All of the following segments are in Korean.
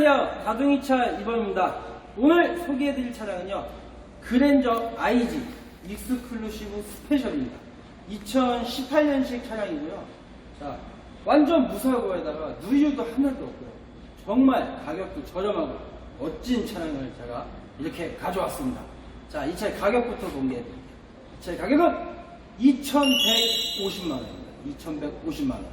안녕하세요. 자동이차 이범입니다. 오늘 소개해드릴 차량은요. 그랜저 IG 익스클루시브 스페셜입니다. 2018년식 차량이고요. 자, 완전 무사고에다가 누유도 하나도 없고요. 정말 가격도 저렴하고 멋진 차량을 제가 이렇게 가져왔습니다. 자, 이 차의 가격부터 공개해드릴게요. 이 차의 가격은 2,150만 원입니다. 2,150만 원.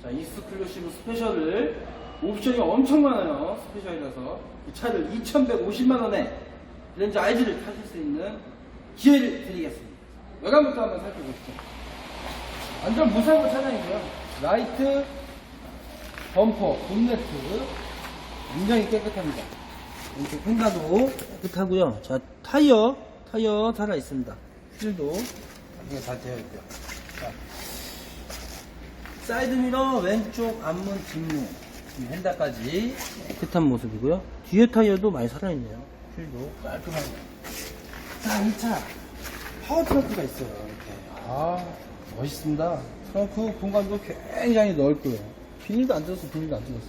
자, 익스클루시브 스페셜을 옵션이 엄청 많아요. 스페셜이라서 이 차를 2,150만 원에 렌즈 IG를 타실 수 있는 기회를 드리겠습니다. 외관부터 한번 살펴보시죠. 완전 무사고 차량이고요. 라이트, 범퍼, 본네트 굉장히 깨끗합니다. 이렇게 펜다도 깨끗하고요. 자, 타이어, 타이어 살아 있습니다. 휠도 이게 잘 되어 있고요. 자, 사이드 미러 왼쪽 앞문 뒷문 이 휀다까지 깨끗한 모습이고요. 뒤에 타이어도 많이 살아있네요. 휠도 깔끔합니다 자이 차. 파워 트렁크가 있어요 이렇게. 아 멋있습니다. 트렁크 공간도 굉장히 넓고요. 비닐도 안 뜯었어 비닐도 안 뜯었어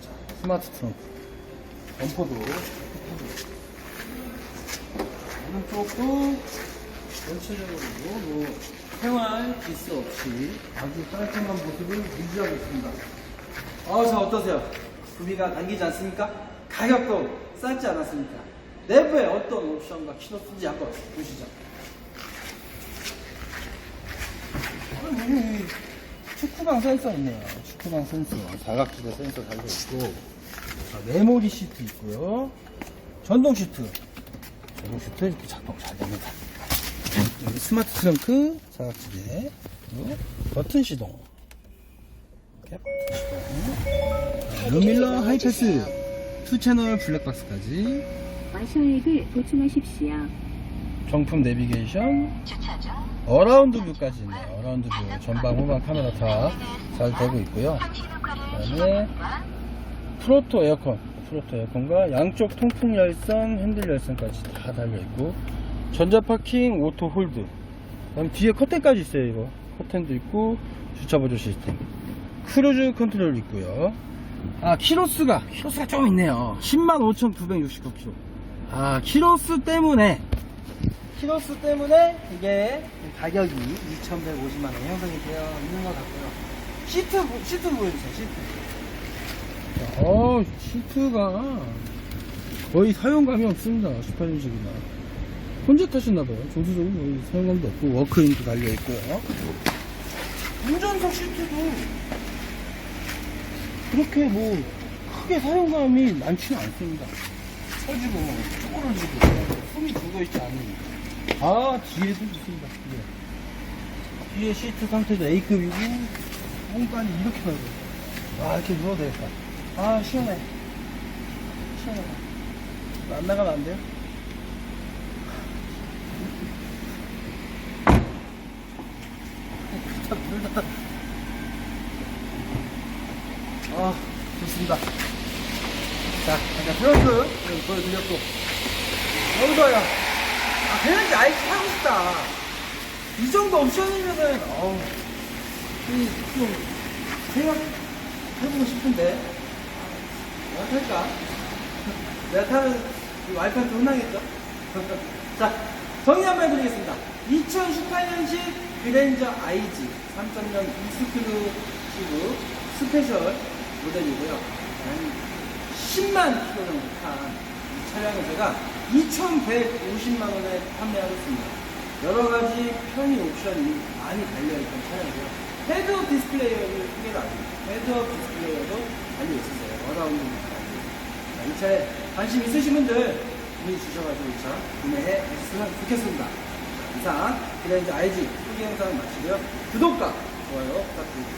자, 스마트 트렁크. 범퍼도. 오른쪽도 전체적으로 뭐 생활 기스 없이 아주 깔끔한 모습을 유지하고 있습니다. 아, 자 어떠세요? 구비가 당기지 않습니까? 가격도 싸지 않았습니까? 내부에 어떤 옵션과 키노트인지 한번 보시죠. 축구방 센서 있네요. 축구방 센서, 사각지대 센서 달려 있고, 자, 메모리 시트 있고요. 전동 시트, 전동 시트 이렇게 작동 잘 됩니다. 스마트 트렁크 사각지대 버튼 시동 시동 루밀러 하이패스 2채널 블랙박스까지. 마셔액을 보충하십시오. 정품 내비게이션. 어라운드 뷰까지 있네요. 어라운드 뷰. 전방 후방 카메라 다 잘 되고 있고요. 그 다음에 프로토 에어컨. 프로토 에어컨과 양쪽 통풍 열선 핸들 열선까지 다 달려 있고 전자 파킹 오토 홀드. 그다음 뒤에 커튼까지 있어요 이거. 커튼도 있고 주차 보조 시스템 크루즈 컨트롤 있고요. 아 키로수가 키로수가 좀 있네요. 105,969km 아 키로수 때문에 키로수 때문에 이게 가격이 2,150만원 형성이 되어 있는 것 같고요. 시트 보- 시트 보여주세요 시트. 자, 어 시트가 거의 사용감이 없습니다 18인식이나. 혼자 타셨나봐요. 조수석은 뭐 사용감도 없고, 워크인도 달려있고요. 운전석 시트도 그렇게 뭐, 크게 사용감이 많지는 않습니다. 서지고, 뭐, 쪼그러지고, 숨이 죽어 있지 않으니까. 아, 뒤에도 있습니다, 뒤에. 뒤에 시트 상태도 A급이고, 공간이 이렇게 넓어요. 와, 이렇게 누워도 되겠다. 아, 시원해. 시원해. 안 나가면 안 돼요? 아, 좋습니다. 자, 이제 프런트 보여드렸고. 좋아요. 아, 그런지 아이스 타고 싶다. 이 정도 옵션이면은, 어우, 이, 좀, 생각해보고 싶은데. 내가 탈까? 내가 타면 이 와이프한테 혼나겠죠? 자, 정리 한번 해드리겠습니다. 2018년식 그랜저 IG 3.0 익스클루시브 스페셜 모델이고요. 한 10만 킬로 정도 탄이 차량을 제가 2,150만 원에 판매하고 있습니다. 여러 가지 편의 옵션이 많이 달려있던 차량이고요. 헤드업 디스플레이어를 소개가 안 됩니다. 헤드업 디스플레이어도 달려있었어요. 어라운드 자, 이 차에 관심 있으신 분들 문의 주셔가지고 이 차 구매해 주셨으면 좋겠습니다. 자, 이상 그랜저 IG 소개 영상 마치고요. 구독과 좋아요 부탁드립니다.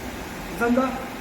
감사합니다.